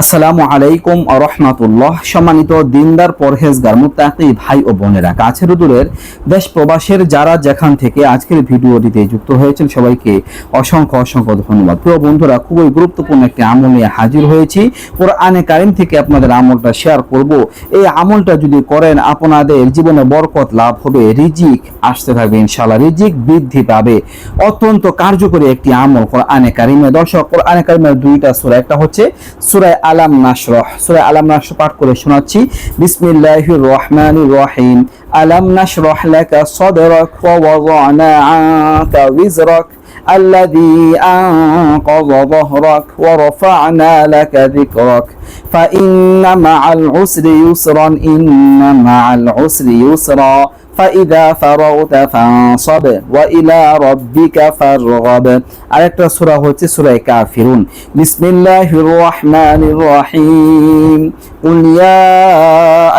আসসালামু আলাইকুম রহমাতুল্লাহ। সম্মানিত দিনদার, পরহেজগার মুত্তাকি ভাই ও বোনেরা, কাছের দূরের দেশ প্রবাসের যারা যেখান থেকে আজকের ভিডিওটিতে যুক্ত হয়েছেন, সবাইকে অসংখ্য অসংখ্য ধন্যবাদ। প্রিয় বন্ধুরা, খুবই গুরুত্বপূর্ণ একটি আমল নিয়ে হাজির হয়েছি। কোরআনে কারিম থেকে আপনাদের আমলটা শেয়ার করব। এই আমলটা যদি করেন, আপনাদের জীবনে বরকত লাভ হবে, রিজিক আসতে থাকবে, ইনশাআল্লাহ রিজিক বৃদ্ধি পাবে। অত্যন্ত কার্যকরী একটি আমল কোরআনে কারিমে। দর্শক, কোরআনে কারিমের দুইটা সূরা, একটা হচ্ছে সূরা আলাম নাসরহ সূরা আলাম নাশরহ পাঠ করে শোনাচ্ছি। বিসমিল্লাহ রহমান রহিম। আলাম নাসরহ লাকা সদরক ওয়া ওয়াদানা আনকা উইজরাক الذي أنقض ظهرك ورفعنا لك ذكرك فإن مع العسر يسرا إن مع العسر يسرا فإذا فرغت فانصب وإلى ربك فارغب আরেকটা সূরা হচ্ছে সূরা কাফিরুন বিসমিল্লাহির রহমানির রহিম قل يا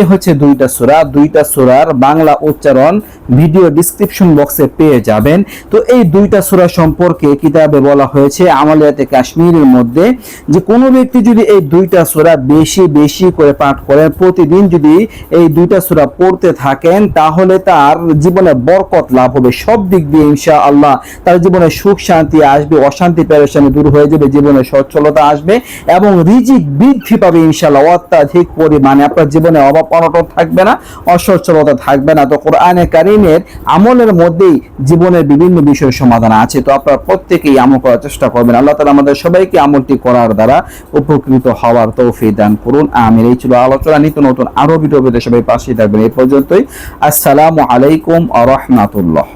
এ হচ্ছে দুইটা সূরা, দুইটা সূরার বাংলা উচ্চারণ ভিডিও ডিসক্রিপশন বক্সে পেয়ে যাবেন। তো এই দুইটা সূরা সম্পর্কে কিতাবে বলা হয়েছে, আমালিয়াতে কাশ্মীরের মধ্যে যে কোনো ব্যক্তি যদি এই দুইটা সূরা বেশি বেশি করে পাঠ করেন, প্রতিদিন যদি এই দুইটা সূরা পড়তে থাকেন, তাহলে তার জীবনে বরকত লাভ হবে। সব দিক দিয়ে ইনশাআল্লাহ তার জীবনে সুখ শান্তি আসবে, অশান্তি পেরেশানি দূর হয়ে যাবে, জীবনে সচ্ছলতা আসবে এবং রিজিক বৃদ্ধি পাবে ইনশাআল্লাহ। অত্যাধিক পরিমাণে আপনার জীবনে অভাব অনটন থাকবে না, অসচ্ছলতা থাকবে না। তো কোরআনে কারিমের আমলের মধ্যেই জীবনের বিভিন্ন বিষয় সমাধান আছে। তো আপনারা প্রত্যেকেই আমল করার চেষ্টা করবেন। আল্লাহ তালা আমাদের সবাইকে আমলটি করার দ্বারা উপকৃত হওয়ার তৌফিক দান করুন। আমির এই ছিল আলোচনা। নিত্য নতুন আরও ভিডিও পেতে সবাই পাশে থাকবেন। এই পর্যন্তই। আসসালামু আলাইকুম আ রহমাতুল্লাহ।